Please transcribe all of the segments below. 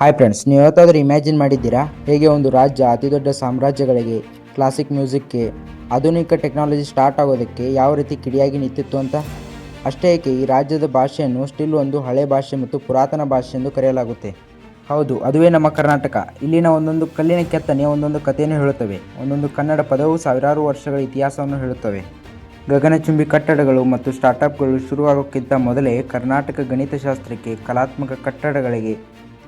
Hi friends ನೀವು ಯಾವತ್ತಾದರೂ imagine ಮಾಡಿದ್ದೀರಾ? ಹೇಗೆ ಒಂದು ರಾಜ್ಯ ಅತಿದೊಡ್ಡ ಸಾಮ್ರಾಜ್ಯಗಳಿಗೆ ಕ್ಲಾಸಿಕ್ ಮ್ಯೂಸಿಕ್ಗೆ ಆಧುನಿಕ ಟೆಕ್ನಾಲಜಿ ಸ್ಟಾರ್ಟ್ ಆಗೋದಕ್ಕೆ ಯಾವ ರೀತಿ ಕಿಡಿಯಾಗಿ ನಿಂತಿತ್ತು ಅಂತ? ಅಷ್ಟೇ ಏಕೆ, ಈ ರಾಜ್ಯದ ಭಾಷೆಯನ್ನು ಸ್ಟಿಲ್ ಒಂದು ಹಳೆ ಭಾಷೆ ಮತ್ತು ಪುರಾತನ ಭಾಷೆ ಎಂದು ಕರೆಯಲಾಗುತ್ತೆ. ಹೌದು, ಅದುವೇ ನಮ್ಮ ಕರ್ನಾಟಕ. ಇಲ್ಲಿನ ಒಂದೊಂದು ಕಲ್ಲಿನ ಕೆತ್ತನೆ, ಒಂದೊಂದು ಕಥೆಯನ್ನು ಹೇಳುತ್ತವೆ. ಒಂದೊಂದು ಕನ್ನಡ ಪದವು ಸಾವಿರಾರು ವರ್ಷಗಳ ಇತಿಹಾಸವನ್ನು ಹೇಳುತ್ತವೆ. ಗಗನಚುಂಬಿ ಕಟ್ಟಡಗಳು ಮತ್ತು ಸ್ಟಾರ್ಟಪ್ಗಳು ಶುರುವಾಗೋಕ್ಕಿಂತ ಮೊದಲೇ ಕರ್ನಾಟಕ ಗಣಿತಶಾಸ್ತ್ರಕ್ಕೆ ಕಲಾತ್ಮಕ ಕಟ್ಟಡಗಳಿಗೆ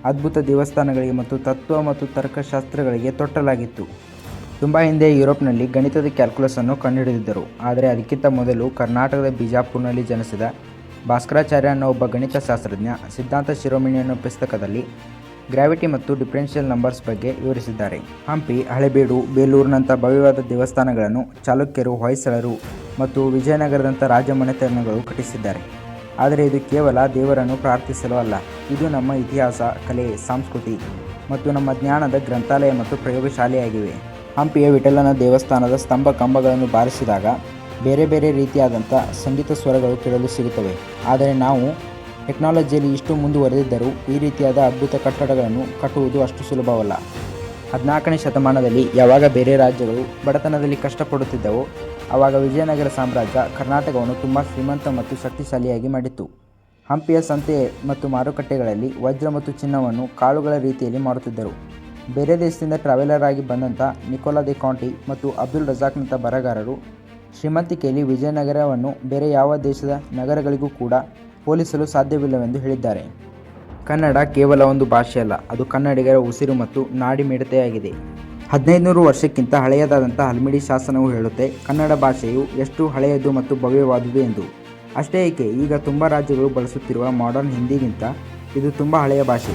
ಅದ್ಭುತ ದೇವಸ್ಥಾನಗಳಿಗೆ ಮತ್ತು ತತ್ವ ಮತ್ತು ತರ್ಕಶಾಸ್ತ್ರಗಳಿಗೆ ತೊಟ್ಟಲಾಗಿತ್ತು. ತುಂಬ ಹಿಂದೆ ಯುರೋಪ್ನಲ್ಲಿ ಗಣಿತದ ಕ್ಯಾಲ್ಕುಲಸನ್ನು ಕಂಡುಹಿಡಿದಿದ್ದರು. ಆದರೆ ಅದಕ್ಕಿಂತ ಮೊದಲು ಕರ್ನಾಟಕದ ಬಿಜಾಪುರ್ನಲ್ಲಿ ಜನಿಸಿದ ಭಾಸ್ಕರಾಚಾರ್ಯ ಅನ್ನೋ ಒಬ್ಬ ಗಣಿತ ಶಾಸ್ತ್ರಜ್ಞ ಸಿದ್ಧಾಂತ ಶಿರೋಮಣಿ ಅನ್ನೋ ಪುಸ್ತಕದಲ್ಲಿ ಗ್ರಾವಿಟಿ ಮತ್ತು ಡಿಫ್ರೆನ್ಷಿಯಲ್ ನಂಬರ್ಸ್ ಬಗ್ಗೆ ವಿವರಿಸಿದ್ದಾರೆ. ಹಂಪಿ, ಹಳೆಬೀಡು, ಬೇಲೂರಿನಂಥ ಭವ್ಯವಾದ ದೇವಸ್ಥಾನಗಳನ್ನು ಚಾಲುಕ್ಯರು, ಹೊಯ್ಸಳರು ಮತ್ತು ವಿಜಯನಗರದಂಥ ರಾಜಮನೆತನಗಳು ಕಟ್ಟಿಸಿದ್ದಾರೆ. ಆದರೆ ಇದು ಕೇವಲ ದೇವರನ್ನು ಪ್ರಾರ್ಥಿಸಲು ಅಲ್ಲ. ಇದು ನಮ್ಮ ಇತಿಹಾಸ, ಕಲೆ, ಸಂಸ್ಕೃತಿ ಮತ್ತು ನಮ್ಮ ಜ್ಞಾನದ ಗ್ರಂಥಾಲಯ ಮತ್ತು ಪ್ರಯೋಗಶಾಲೆಯಾಗಿವೆ. ಹಂಪಿಯ ವಿಠಲನ ದೇವಸ್ಥಾನದ ಸ್ತಂಭ ಕಂಬಗಳನ್ನು ಬಾರಿಸಿದಾಗ ಬೇರೆ ಬೇರೆ ರೀತಿಯಾದಂಥ ಸಂಗೀತ ಸ್ವರಗಳು ಕೇಳಲು ಸಿಗುತ್ತವೆ. ಆದರೆ ನಾವು ಟೆಕ್ನಾಲಜಿಯಲ್ಲಿ ಇಷ್ಟು ಮುಂದುವರೆದಿದ್ದರೂ ಈ ರೀತಿಯಾದ ಅದ್ಭುತ ಕಟ್ಟಡಗಳನ್ನು ಕಟ್ಟುವುದು ಅಷ್ಟು ಸುಲಭವಲ್ಲ. ಹದಿನಾಲ್ಕನೇ ಶತಮಾನದಲ್ಲಿ ಯಾವಾಗ ಬೇರೆ ರಾಜ್ಯಗಳು ಬಡತನದಲ್ಲಿ ಕಷ್ಟಪಡುತ್ತಿದ್ದವೋ ಆವಾಗ ವಿಜಯನಗರ ಸಾಮ್ರಾಜ್ಯ ಕರ್ನಾಟಕವನ್ನು ತುಂಬ ಶ್ರೀಮಂತ ಮತ್ತು ಶಕ್ತಿಶಾಲಿಯಾಗಿ ಮಾಡಿತ್ತು. ಹಂಪಿಯ ಸಂತೆ ಮತ್ತು ಮಾರುಕಟ್ಟೆಗಳಲ್ಲಿ ವಜ್ರ ಮತ್ತು ಚಿನ್ನವನ್ನು ಕಾಳುಗಳ ರೀತಿಯಲ್ಲಿ ಮಾರುತ್ತಿದ್ದರು. ಬೇರೆ ದೇಶದಿಂದ ಟ್ರಾವೆಲರ್ ಆಗಿ ಬಂದಂಥ ನಿಕೋಲಾ ದೆ ಕಾಂಟಿ ಮತ್ತು ಅಬ್ದುಲ್ ರಜಾಕ್ನಂಥ ಬರಗಾರರು ಶ್ರೀಮಂತಿಕೆಯಲ್ಲಿ ವಿಜಯನಗರವನ್ನು ಬೇರೆ ಯಾವ ದೇಶದ ನಗರಗಳಿಗೂ ಕೂಡ ಹೋಲಿಸಲು ಸಾಧ್ಯವಿಲ್ಲವೆಂದು ಹೇಳಿದ್ದಾರೆ. ಕನ್ನಡ ಕೇವಲ ಒಂದು ಭಾಷೆಯಲ್ಲ, ಅದು ಕನ್ನಡಿಗರ ಉಸಿರು ಮತ್ತು ನಾಡಿ ಮಿಡತೆಯಾಗಿದೆ. ಹದಿನೈದುನೂರು ವರ್ಷಕ್ಕಿಂತ ಹಳೆಯದಾದಂಥ ಹಲ್ಮಿಡಿ ಶಾಸನವು ಹೇಳುತ್ತೆ, ಕನ್ನಡ ಭಾಷೆಯು ಎಷ್ಟು ಹಳೆಯದು ಮತ್ತು ಭವ್ಯವಾದುದು ಎಂದು. ಅಷ್ಟೇ ಏಕೆ, ಈಗ ತುಂಬ ರಾಜ್ಯಗಳು ಬಳಸುತ್ತಿರುವ ಮಾಡರ್ನ್ ಹಿಂದಿಗಿಂತ ಇದು ತುಂಬ ಹಳೆಯ ಭಾಷೆ.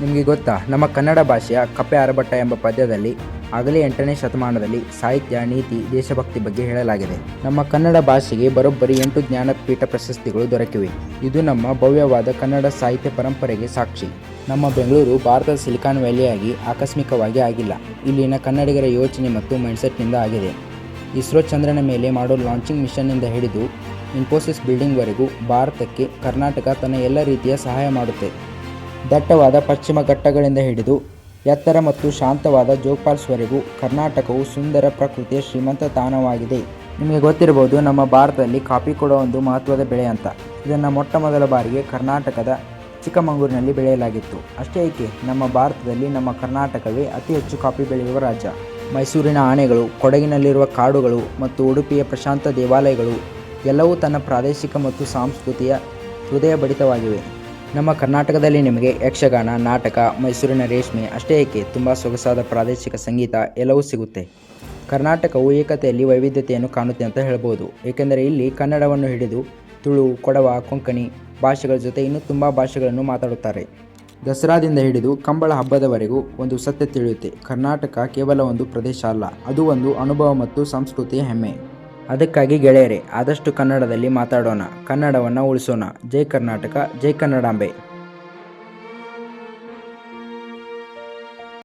ನಿಮಗೆ ಗೊತ್ತಾ, ನಮ್ಮ ಕನ್ನಡ ಭಾಷೆಯ ಕಪ್ಪೆ ಅರಬಟ್ಟ ಎಂಬ ಪದ್ಯದಲ್ಲಿ ಆಗಲೇ ಎಂಟನೇ ಶತಮಾನದಲ್ಲಿ ಸಾಹಿತ್ಯ, ನೀತಿ, ದೇಶಭಕ್ತಿ ಬಗ್ಗೆ ಹೇಳಲಾಗಿದೆ. ನಮ್ಮ ಕನ್ನಡ ಭಾಷೆಗೆ ಬರೋಬ್ಬರಿ ಎಂಟು ಜ್ಞಾನಪೀಠ ಪ್ರಶಸ್ತಿಗಳು ದೊರಕಿವೆ. ಇದು ನಮ್ಮ ಭವ್ಯವಾದ ಕನ್ನಡ ಸಾಹಿತ್ಯ ಪರಂಪರೆಗೆ ಸಾಕ್ಷಿ. ನಮ್ಮ ಬೆಂಗಳೂರು ಭಾರತದ ಸಿಲಿಕಾನ್ ವ್ಯಾಲಿಯಾಗಿ ಆಕಸ್ಮಿಕವಾಗಿ ಆಗಿಲ್ಲ. ಇಲ್ಲಿನ ಕನ್ನಡಿಗರ ಯೋಚನೆ ಮತ್ತು ಮೈಂಡ್ಸೆಟ್ನಿಂದ ಆಗಿದೆ. ಇಸ್ರೋ ಚಂದ್ರನ ಮೇಲೆ ಮಾಡೋ ಲಾಂಚಿಂಗ್ ಮಿಷನ್ನಿಂದ ಹಿಡಿದು ಇನ್ಫೋಸಿಸ್ ಬಿಲ್ಡಿಂಗ್ವರೆಗೂ ಭಾರತಕ್ಕೆ ಕರ್ನಾಟಕ ತನ್ನ ಎಲ್ಲ ರೀತಿಯ ಸಹಾಯ ಮಾಡುತ್ತೆ. ದಟ್ಟವಾದ ಪಶ್ಚಿಮ ಘಟ್ಟಗಳಿಂದ ಹಿಡಿದು ಎತ್ತರ ಮತ್ತು ಶಾಂತವಾದ ಜೋಗ್ಫಾಲ್ಸ್ವರೆಗೂ ಕರ್ನಾಟಕವು ಸುಂದರ ಪ್ರಕೃತಿಯ ಶ್ರೀಮಂತ ತಾಣವಾಗಿದೆ. ನಿಮಗೆ ಗೊತ್ತಿರಬಹುದು ನಮ್ಮ ಭಾರತದಲ್ಲಿ ಕಾಫಿ ಕೂಡ ಒಂದು ಮಹತ್ವದ ಬೆಳೆ ಅಂತ. ಇದನ್ನು ಮೊಟ್ಟ ಮೊದಲ ಬಾರಿಗೆ ಕರ್ನಾಟಕದ ಚಿಕ್ಕಮಗಳೂರಿನಲ್ಲಿ ಬೆಳೆಯಲಾಗಿತ್ತು. ಅಷ್ಟೇ ಏಕೆ, ನಮ್ಮ ಭಾರತದಲ್ಲಿ ನಮ್ಮ ಕರ್ನಾಟಕವೇ ಅತಿ ಹೆಚ್ಚು ಕಾಫಿ ಬೆಳೆಯುವ ರಾಜ್ಯ. ಮೈಸೂರಿನ ಆನೆಗಳು, ಕೊಡಗಿನಲ್ಲಿರುವ ಕಾಡುಗಳು ಮತ್ತು ಉಡುಪಿಯ ಪ್ರಶಾಂತ ದೇವಾಲಯಗಳು ಎಲ್ಲವೂ ತನ್ನ ಪ್ರಾದೇಶಿಕ ಮತ್ತು ಸಾಂಸ್ಕೃತಿಯ ಹೃದಯ ಬಡಿತವಾಗಿವೆ ನಮ್ಮ ಕರ್ನಾಟಕದಲ್ಲಿ ನಿಮಗೆ ಯಕ್ಷಗಾನ, ನಾಟಕ, ಮೈಸೂರಿನ ರೇಷ್ಮೆ ಅಷ್ಟೇ ಏಕೆ ತುಂಬ ಸೊಗಸಾದ ಪ್ರಾದೇಶಿಕ ಸಂಗೀತ ಎಲ್ಲವೂ ಸಿಗುತ್ತೆ. ಕರ್ನಾಟಕವು ಏಕತೆಯಲ್ಲಿ ವೈವಿಧ್ಯತೆಯನ್ನು ಕಾಣುತ್ತೆ ಅಂತ ಹೇಳ್ಬೋದು. ಏಕೆಂದರೆ ಇಲ್ಲಿ ಕನ್ನಡವನ್ನು ಹಿಡಿದು ತುಳು, ಕೊಡವ, ಕೊಂಕಣಿ ಭಾಷೆಗಳ ಜೊತೆ ಇನ್ನೂ ತುಂಬ ಭಾಷೆಗಳನ್ನು ಮಾತಾಡುತ್ತಾರೆ. ದಸರಾದಿಂದ ಹಿಡಿದು ಕಂಬಳ ಹಬ್ಬದವರೆಗೂ ಒಂದು ಸತ್ಯ ತಿಳಿಯುತ್ತೆ. ಕರ್ನಾಟಕ ಕೇವಲ ಒಂದು ಪ್ರದೇಶ ಅಲ್ಲ, ಅದು ಒಂದು ಅನುಭವ ಮತ್ತು ಸಂಸ್ಕೃತಿಯ ಹೆಮ್ಮೆ. ಅದಕ್ಕಾಗಿ ಗೆಳೆಯರೇ ಆದಷ್ಟು ಕನ್ನಡದಲ್ಲಿ ಮಾತಾಡೋಣ ಕನ್ನಡವನ್ನು ಉಳಿಸೋಣ. ಜೈ ಕರ್ನಾಟಕ ಜೈ ಕನ್ನಡಾಂಬೆ.